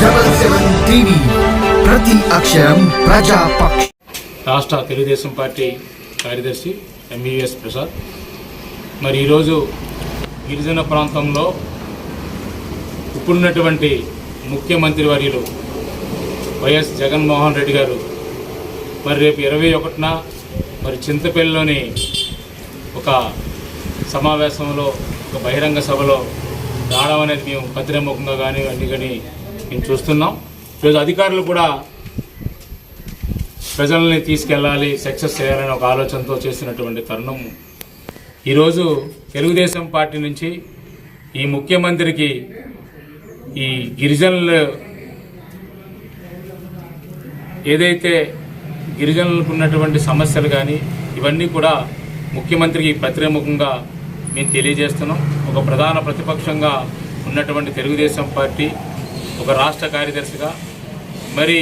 Double seven TV ప్రతి అక్షరం ప్రజాపక్ష రాష్ట్ర తెలుగుదేశం పార్టీ కార్యదర్శి ఎంబీఎస్ ప్రసాద్ మరి ఈరోజు గిరిజన ప్రాంతంలో ఇప్పుడున్నటువంటి ముఖ్యమంత్రి వర్యులు వైఎస్ జగన్మోహన్ రెడ్డి గారు. మరి రేపు ఇరవై ఒకటిన మరి చింతపల్లిలోని ఒక సమావేశంలో ఒక బహిరంగ సభలో రావడం అనేది మేము పత్రిముఖంగా కానీ అన్ని కానీ మేము చూస్తున్నాం. ఈరోజు అధికారులు కూడా ప్రజల్ని తీసుకెళ్ళాలి సక్సెస్ చేయాలని ఒక ఆలోచనతో చేసినటువంటి తరుణం. ఈరోజు తెలుగుదేశం పార్టీ నుంచి ఈ ముఖ్యమంత్రికి ఈ గిరిజనులు ఏదైతే గిరిజనులకు ఉన్నటువంటి సమస్యలు కానీ ఇవన్నీ కూడా ముఖ్యమంత్రికి ప్రతిముఖంగా మేము తెలియజేస్తున్నాం. ఒక ప్రధాన ప్రతిపక్షంగా ఉన్నటువంటి తెలుగుదేశం పార్టీ ఒక రాష్ట్ర కార్యదర్శిగా. మరి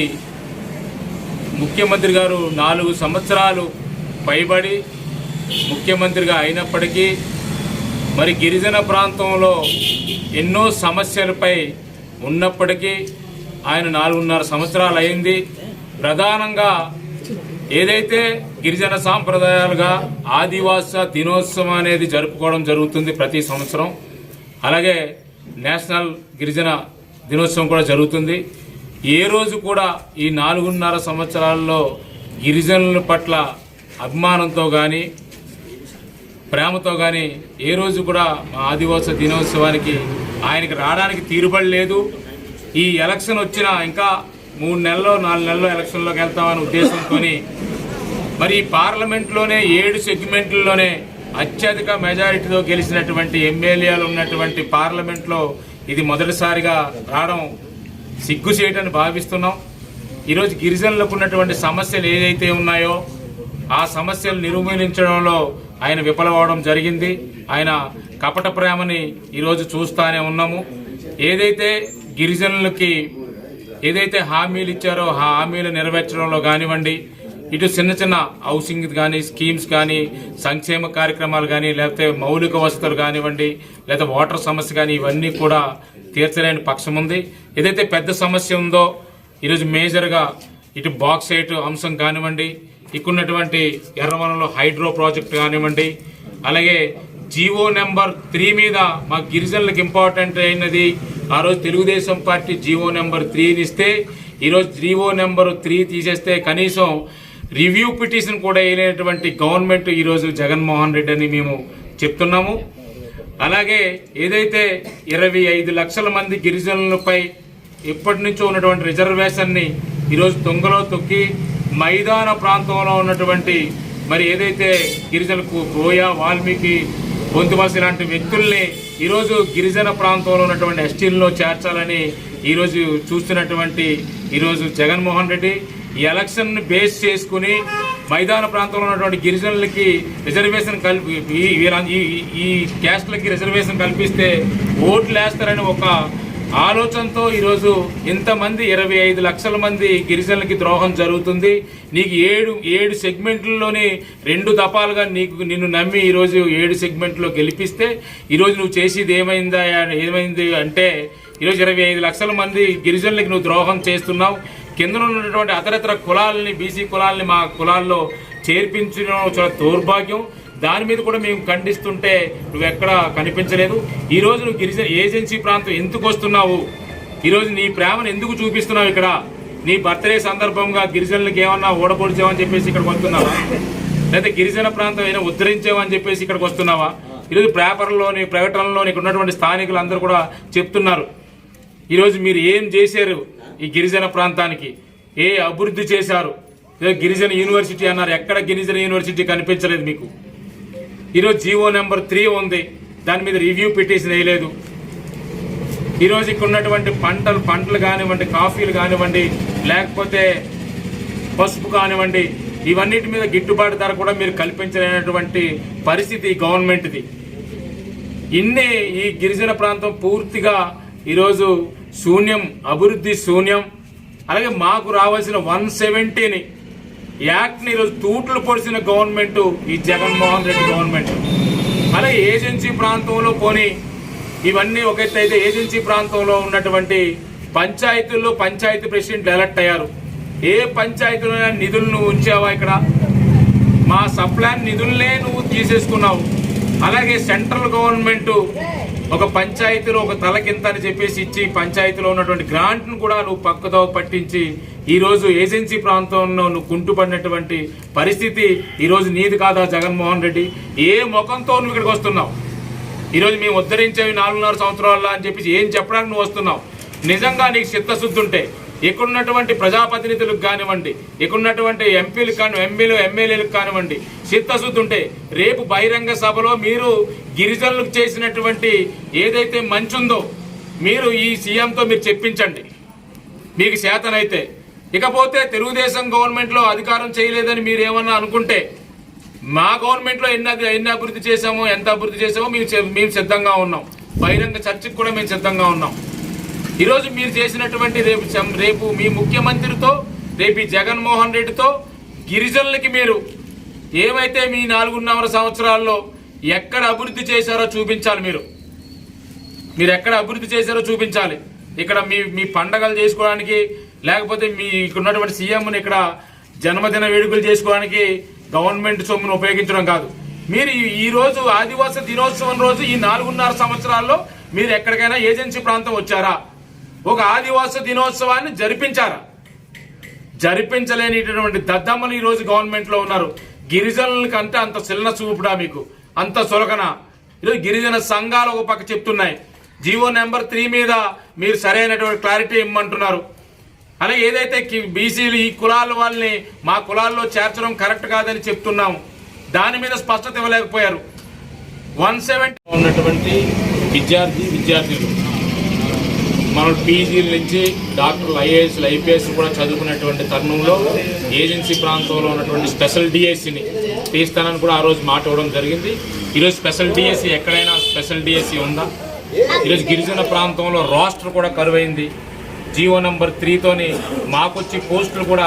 ముఖ్యమంత్రి గారు నాలుగు సంవత్సరాలు పైబడి ముఖ్యమంత్రిగా అయినప్పటికీ మరి గిరిజన ప్రాంతంలో ఎన్నో సమస్యలపై ఉన్నప్పటికీ ఆయన నాలుగున్నర సంవత్సరాలు అయింది. ప్రధానంగా ఏదైతే గిరిజన సాంప్రదాయాలుగా ఆదివాస దినోత్సవం అనేది జరుపుకోవడం జరుగుతుంది ప్రతి సంవత్సరం అలాగే నేషనల్ గిరిజన దినోత్సవం కూడా జరుగుతుంది. ఏ రోజు కూడా ఈ నాలుగున్నర సంవత్సరాల్లో గిరిజనుల పట్ల అభిమానంతో కానీ ప్రేమతో కానీ ఏ రోజు కూడా మా ఆదివాస దినోత్సవానికి ఆయనకి రావడానికి తీరుబడి లేదు. ఈ ఎలక్షన్ వచ్చినా ఇంకా మూడు నెలల్లో నాలుగు నెలల్లో ఎలక్షన్లోకి వెళ్తామనే ఉద్దేశంతో మరి ఈ పార్లమెంట్లోనే ఏడు సెగ్మెంట్లలోనే అత్యధిక మెజారిటీతో గెలిచినటువంటి ఎమ్మెల్యేలు ఉన్నటువంటి పార్లమెంట్లో ఇది మొదటిసారిగా రావడం సిగ్గు చేయటని భావిస్తున్నాం. ఈరోజు గిరిజనులకు ఉన్నటువంటి సమస్యలు ఏదైతే ఉన్నాయో ఆ సమస్యలు నిర్మూలించడంలో ఆయన విఫలమవడం జరిగింది. ఆయన కపట ప్రేమని ఈరోజు చూస్తానే ఉన్నాము. ఏదైతే గిరిజనులకి ఏదైతే హామీలు ఇచ్చారో ఆ హామీలు నెరవేర్చడంలో కానివ్వండి ఇటు చిన్న చిన్న హౌసింగ్ కానీ స్కీమ్స్ కానీ సంక్షేమ కార్యక్రమాలు కానీ లేకపోతే మౌలిక వసతులు కానివ్వండి లేదా వాటర్ సమస్య కానీ ఇవన్నీ కూడా తీర్చలేని పక్షం ఉంది. ఏదైతే పెద్ద సమస్య ఉందో ఈరోజు మేజర్గా ఇటు బాక్సైట్ అంశం కానివ్వండి ఇక్కడున్నటువంటి ఎర్రవనంలో హైడ్రో ప్రాజెక్ట్ కానివ్వండి అలాగే జీవో నెంబర్ త్రీ మీద మా గిరిజనులకు ఇంపార్టెంట్ అయినది. ఆ రోజు తెలుగుదేశం పార్టీ జీవో నెంబర్ త్రీని ఇస్తే ఈరోజు జీవో నెంబర్ త్రీ తీసేస్తే కనీసం రివ్యూ పిటిషన్ కూడా వేయలేనటువంటి గవర్నమెంట్ ఈరోజు జగన్మోహన్ రెడ్డి అని మేము చెప్తున్నాము. అలాగే ఏదైతే ఇరవై ఐదు లక్షల మంది గిరిజనులపై ఎప్పటి నుంచో ఉన్నటువంటి రిజర్వేషన్ని ఈరోజు తొంగలో తొక్కి మైదాన ప్రాంతంలో ఉన్నటువంటి మరి ఏదైతే గిరిజనులకు గోయ వాల్మీకి బొంతువాసి లాంటి వ్యక్తుల్ని ఈరోజు గిరిజన ప్రాంతంలో ఉన్నటువంటి ఎస్టీల్లో చేర్చాలని ఈరోజు చూస్తున్నటువంటి ఈరోజు జగన్మోహన్ రెడ్డి ఈ ఎలక్షన్ బేస్ చేసుకుని మైదాన ప్రాంతంలో ఉన్నటువంటి గిరిజనులకి రిజర్వేషన్ కల్పి ఈ ఈ ఈ క్యాస్ట్లకి రిజర్వేషన్ కల్పిస్తే ఓట్లు వేస్తారని ఒక ఆలోచనతో ఈరోజు ఇంతమంది ఇరవై ఐదు లక్షల మంది గిరిజనులకి ద్రోహం జరుగుతుంది. నీకు ఏడు ఏడు సెగ్మెంట్లలోని రెండు దఫాలుగా నీకు నిన్ను నమ్మి ఈరోజు ఏడు సెగ్మెంట్లో గెలిపిస్తే ఈరోజు నువ్వు చేసేది ఏమైందా ఏమైంది అంటే ఈరోజు ఇరవై ఐదు లక్షల మంది గిరిజనులకి నువ్వు ద్రోహం చేస్తున్నావు. కింద ఉన్నటువంటి అతరితర కులాలని బీసీ కులాలని మా కులాల్లో చేర్పించడం చాలా దౌర్భాగ్యం దాని మీద కూడా మేము ఖండిస్తుంటే నువ్వు ఎక్కడ కనిపించలేదు. ఈరోజు నువ్వు గిరిజన ఏజెన్సీ ప్రాంతం ఎందుకు వస్తున్నావు? ఈరోజు నీ ప్రేమను ఎందుకు చూపిస్తున్నావు ఇక్కడ? నీ బర్త్డే సందర్భంగా గిరిజనులకు ఏమన్నా ఓడపొడిచావని చెప్పేసి ఇక్కడికి వస్తున్నావా? లేదా గిరిజన ప్రాంతం అయినా ఉద్ధరించావని చెప్పేసి ఇక్కడికి వస్తున్నావా? ఈరోజు పేపర్లోని ప్రకటనలోని ఇక్కడ ఉన్నటువంటి స్థానికులు అందరూ కూడా చెప్తున్నారు. ఈరోజు మీరు ఏం చేశారు ఈ గిరిజన ప్రాంతానికి? ఏ అభివృద్ధి చేశారు? గిరిజన యూనివర్సిటీ అన్నారు. ఎక్కడ గిరిజన యూనివర్సిటీ కనిపించలేదు మీకు? ఈరోజు జీవో నెంబర్ త్రీ ఉంది. దాని మీద రివ్యూ పిటిషన్ వేయలేదు. ఈరోజు ఇక్కడ ఉన్నటువంటి పంటలు పంటలు కానివ్వండి కాఫీలు కానివ్వండి లేకపోతే పసుపు కానివ్వండి ఇవన్నిటి మీద గిట్టుబాటు ధర కూడా మీరు కల్పించలేనటువంటి పరిస్థితి గవర్నమెంట్ది. ఇన్ని ఈ గిరిజన ప్రాంతం పూర్తిగా ఈరోజు శూన్యం అభివృద్ధి శూన్యం. అలాగే మాకు రావాల్సిన వన్ సెవెంటీని యాక్ట్ని ఈరోజు తూట్లు పొడిచిన గవర్నమెంట్ ఈ జగన్మోహన్ రెడ్డి గవర్నమెంట్. అలా ఏజెన్సీ ప్రాంతంలో పోని ఇవన్నీ ఒకటైతే అయితే ఏజెన్సీ ప్రాంతంలో ఉన్నటువంటి పంచాయతీల్లో పంచాయతీ ప్రెసిడెంట్లు ఎలక్ట్ అయ్యారు. ఏ పంచాయతీలో నిధులు నువ్వు ఉంచావా ఇక్కడ? మా సప్లాన్ నిధులనే నువ్వు తీసేసుకున్నావు. అలాగే సెంట్రల్ గవర్నమెంట్ ఒక పంచాయతీలో ఒక తలకింత అని చెప్పేసి ఇచ్చి పంచాయతీలో ఉన్నటువంటి గ్రాంట్ను కూడా నువ్వు పక్కతో పట్టించి ఈరోజు ఏజెన్సీ ప్రాంతంలో నువ్వు కుంటుపడినటువంటి పరిస్థితి ఈరోజు నీది కాదా జగన్మోహన్ రెడ్డి? ఏ ముఖంతో నువ్వు ఇక్కడికి వస్తున్నావు? ఈరోజు మేము ఉద్ధరించేవి నాలుగున్నర సంవత్సరాల అని చెప్పేసి ఏం చెప్పడానికి నువ్వు వస్తున్నావు? నిజంగా నీకు చిత్తశుద్ధి ఉంటే ఇక్కడున్నటువంటి ప్రజాప్రతినిధులకు కానివ్వండి ఇక్కడున్నటువంటి ఎంపీలకు కాని ఎమ్మెల్యే ఎమ్మెల్యేలకు కానివ్వండి చిత్తశుద్ధి ఉంటే రేపు బహిరంగ సభలో మీరు గిరిజనులకు చేసినటువంటి ఏదైతే మంచి ఉందో మీరు ఈ సీఎంతో మీరు చెప్పించండి. మీకు చేతనైతే ఇకపోతే తెలుగుదేశం గవర్నమెంట్లో అధికారం చేయలేదని మీరు ఏమన్నా అనుకుంటే మా గవర్నమెంట్లో ఎన్ని ఎన్ని అభివృద్ధి చేశామో ఎంత అభివృద్ధి చేశామో మేము మేము సిద్ధంగా ఉన్నాం. బహిరంగ చర్చకు కూడా మేము సిద్ధంగా ఉన్నాం. ఈరోజు మీరు చేసినటువంటి రేపు రేపు మీ ముఖ్యమంత్రితో రేపు ఈ జగన్మోహన్ రెడ్డితో గిరిజనులకి మీరు ఏమైతే మీ నాలుగున్నర సంవత్సరాల్లో ఎక్కడ అభివృద్ధి చేశారో చూపించాలి మీరు. మీరు ఎక్కడ అభివృద్ధి చేశారో చూపించాలి. ఇక్కడ మీ మీ పండగలు చేసుకోవడానికి లేకపోతే మీ ఇక్కడ ఉన్నటువంటి సీఎంని ఇక్కడ జన్మదిన వేడుకలు చేసుకోవడానికి గవర్నమెంట్ సొమ్మును ఉపయోగించడం కాదు. మీరు ఈ- ఆదివాస రోజు దినోత్సవం రోజు ఈ నాలుగున్నర సంవత్సరాల్లో మీరు ఎక్కడికైనా ఏజెన్సీ ప్రాంతం వచ్చారా? ఒక ఆదివాస దినోత్సవాన్ని జరిపించారా? జరిపించలేనిటువంటి దద్దమ్మలు ఈరోజు గవర్నమెంట్లో ఉన్నారు. గిరిజనులకంటే అంత చిన్న చూపుడా మీకు. అంత సులకన. ఈరోజు గిరిజన సంఘాలు ఒక పక్క చెప్తున్నాయి. జీవో నెంబర్ త్రీ మీద మీరు సరైనటువంటి క్లారిటీ ఇమ్మంటున్నారు. అలాగే ఏదైతే బీసీలు ఈ కులాల వాళ్ళని మా కులాల్లో చేర్చడం కరెక్ట్ కాదని చెప్తున్నాము దాని మీద స్పష్టత ఇవ్వలేకపోయారు. వన్ సెవెంటీ ఉన్నటువంటి విద్యార్థి విద్యార్థులు మనం పీజీల నుంచి డాక్టర్లు ఐఏఎస్లు ఐపీఎస్ కూడా చదువుకున్నటువంటి తరుణంలో ఏజెన్సీ ప్రాంతంలో ఉన్నటువంటి స్పెషల్ డిఎస్సిని తీస్తానని కూడా ఆ రోజు మాట ఇవ్వడం జరిగింది. ఈరోజు స్పెషల్ డిఎస్సి ఎక్కడైనా స్పెషల్ డిఎస్సి ఉందా? ఈరోజు గిరిజన ప్రాంతంలో రాష్ట్ర కూడా కరువైంది. జీవో నంబర్ త్రీతోని మాకొచ్చి పోస్టులు కూడా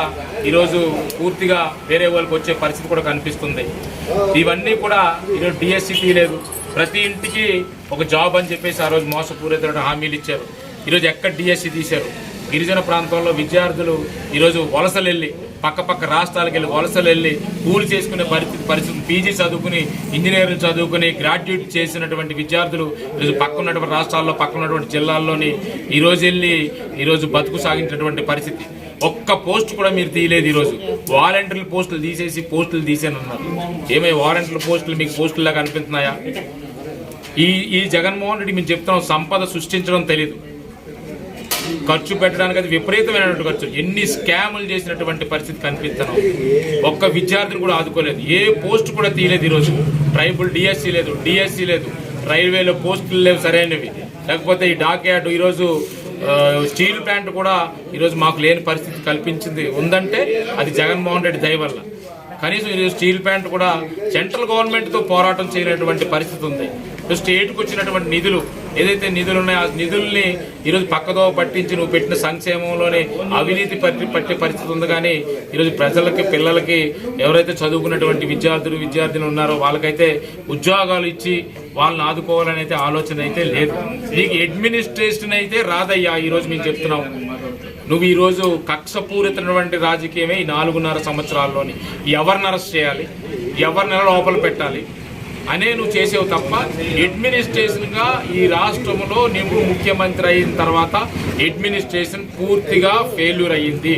ఈరోజు పూర్తిగా వేరే వాళ్ళకి వచ్చే పరిస్థితి కూడా కనిపిస్తుంది. ఇవన్నీ కూడా ఈరోజు డిఎస్సి తీయలేదు. ప్రతి ఇంటికి ఒక జాబ్ అని చెప్పేసి ఆ రోజు మోసపూరితమైన హామీలు ఇచ్చారు. ఈరోజు ఎక్కడ డిఎస్సి తీశారు? గిరిజన ప్రాంతంలో విద్యార్థులు ఈరోజు వలసలు వెళ్ళి పక్క పక్క రాష్ట్రాలకు వెళ్ళి వలసలు వెళ్ళి కూలి చేసుకునే పరిస్థితి పరిస్థితి పీజీ చదువుకుని ఇంజనీరింగ్ చదువుకుని గ్రాడ్యుయేట్ చేసినటువంటి విద్యార్థులు ఈరోజు పక్కన్నటువంటి రాష్ట్రాల్లో పక్కన్నటువంటి జిల్లాల్లోని ఈరోజు వెళ్ళి ఈరోజు బతుకు సాగించినటువంటి పరిస్థితి. ఒక్క పోస్ట్ కూడా మీరు తీయలేదు ఈరోజు. వాలంటీర్ల పోస్టులు తీసేసి పోస్టులు తీసానన్నారు. ఏమై వాలంటీర్ల పోస్టులు మీకు పోస్టుల్లాగా అనిపిస్తున్నాయా? ఈ ఈ జగన్మోహన్ రెడ్డి మేము చెప్తున్నాం సంపద సృష్టించడం తెలియదు ఖర్చు పెట్టడానికి అది విపరీతమైనటువంటి ఖర్చు. ఎన్ని స్కాములు చేసినటువంటి పరిస్థితి కనిపిస్తాను. ఒక్క విద్యార్థిని కూడా ఆదుకోలేదు. ఏ పోస్ట్ కూడా తీయలేదు ఈరోజు. ట్రైబుల్ డిఎస్సి లేదు డిఎస్సి లేదు. రైల్వేలో పోస్టులు లేవు సరైనవి. లేకపోతే ఈ డాక్యార్డ్ ఈరోజు స్టీల్ ప్లాంట్ కూడా ఈరోజు మాకు లేని పరిస్థితి కల్పించింది. ఉందంటే అది జగన్మోహన్ రెడ్డి దయ వల్ల. కనీసం ఈరోజు స్టీల్ ప్లాంట్ కూడా సెంట్రల్ గవర్నమెంట్తో పోరాటం చేయనటువంటి పరిస్థితి ఉంది. స్టేట్కి వచ్చినటువంటి నిధులు ఏదైతే నిధులు ఉన్నాయో ఆ నిధుల్ని ఈరోజు పక్కదో పట్టించి నువ్వు పెట్టిన సంక్షేమంలోనే అవినీతి పట్టి పట్టే పరిస్థితి ఉంది కానీ ఈరోజు ప్రజలకి పిల్లలకి ఎవరైతే చదువుకున్నటువంటి విద్యార్థులు విద్యార్థులు ఉన్నారో వాళ్ళకైతే ఉద్యోగాలు ఇచ్చి వాళ్ళని ఆదుకోవాలని అయితే ఆలోచన అయితే లేదు. నీకు అడ్మినిస్ట్రేషన్ అయితే రాదయ్యా ఈరోజు మేము చెప్తున్నాం. నువ్వు ఈరోజు కక్షపూరితమైనటువంటి రాజకీయమే ఈ నాలుగున్నర సంవత్సరాల్లోని. ఎవరిని అరెస్ట్ చేయాలి? ఎవరి నెల లోపల పెట్టాలి? అనే నువ్వు చేసేవు తప్ప అడ్మినిస్ట్రేషన్గా ఈ రాష్ట్రంలో నువ్వు ముఖ్యమంత్రి అయిన తర్వాత అడ్మినిస్ట్రేషన్ పూర్తిగా ఫెయిల్యూర్ అయ్యింది.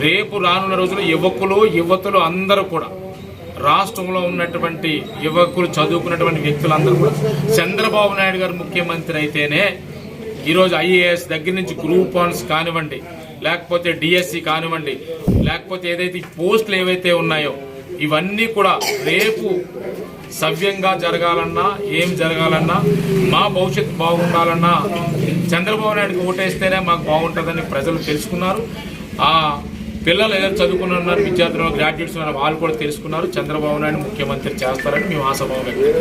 రేపు రానున్న రోజుల్లో యువకులు యువతులు అందరూ కూడా రాష్ట్రంలో ఉన్నటువంటి యువకులు చదువుకున్నటువంటి వ్యక్తులందరూ కూడా చంద్రబాబు నాయుడు గారు ముఖ్యమంత్రి అయితేనే ఈరోజు ఐఏఎస్ దగ్గర నుంచి గ్రూప్ వన్స్ కానివ్వండి లేకపోతే డిఎస్సి కానివ్వండి లేకపోతే ఏదైతే పోస్టులు ఏవైతే ఉన్నాయో ఇవన్నీ కూడా రేపు సవ్యంగా జరగాలన్నా ఏం జరగాలన్నా మా భవిష్యత్తు బాగుండాలన్నా చంద్రబాబు నాయుడుకి ఓటేస్తేనే మాకు బాగుంటుందని ప్రజలు తెలుసుకున్నారు. ఆ పిల్లలు ఏదో చదువుకున్నారు విద్యార్థులు గ్రాడ్యుయేట్స్ ఉన్నారు వాళ్ళు కూడా తెలుసుకున్నారు. చంద్రబాబు నాయుడు ముఖ్యమంత్రి చేస్తారని మేము ఆశాభావం వ్యక్తం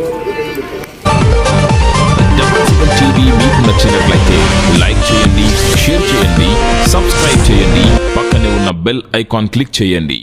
టీవీ మీకు నచ్చినట్లయితే లైక్ చేయండి షేర్ చేయండి సబ్స్క్రైబ్ చేయండి. పక్కనే ఉన్న బెల్ ఐకాన్ క్లిక్ చేయండి.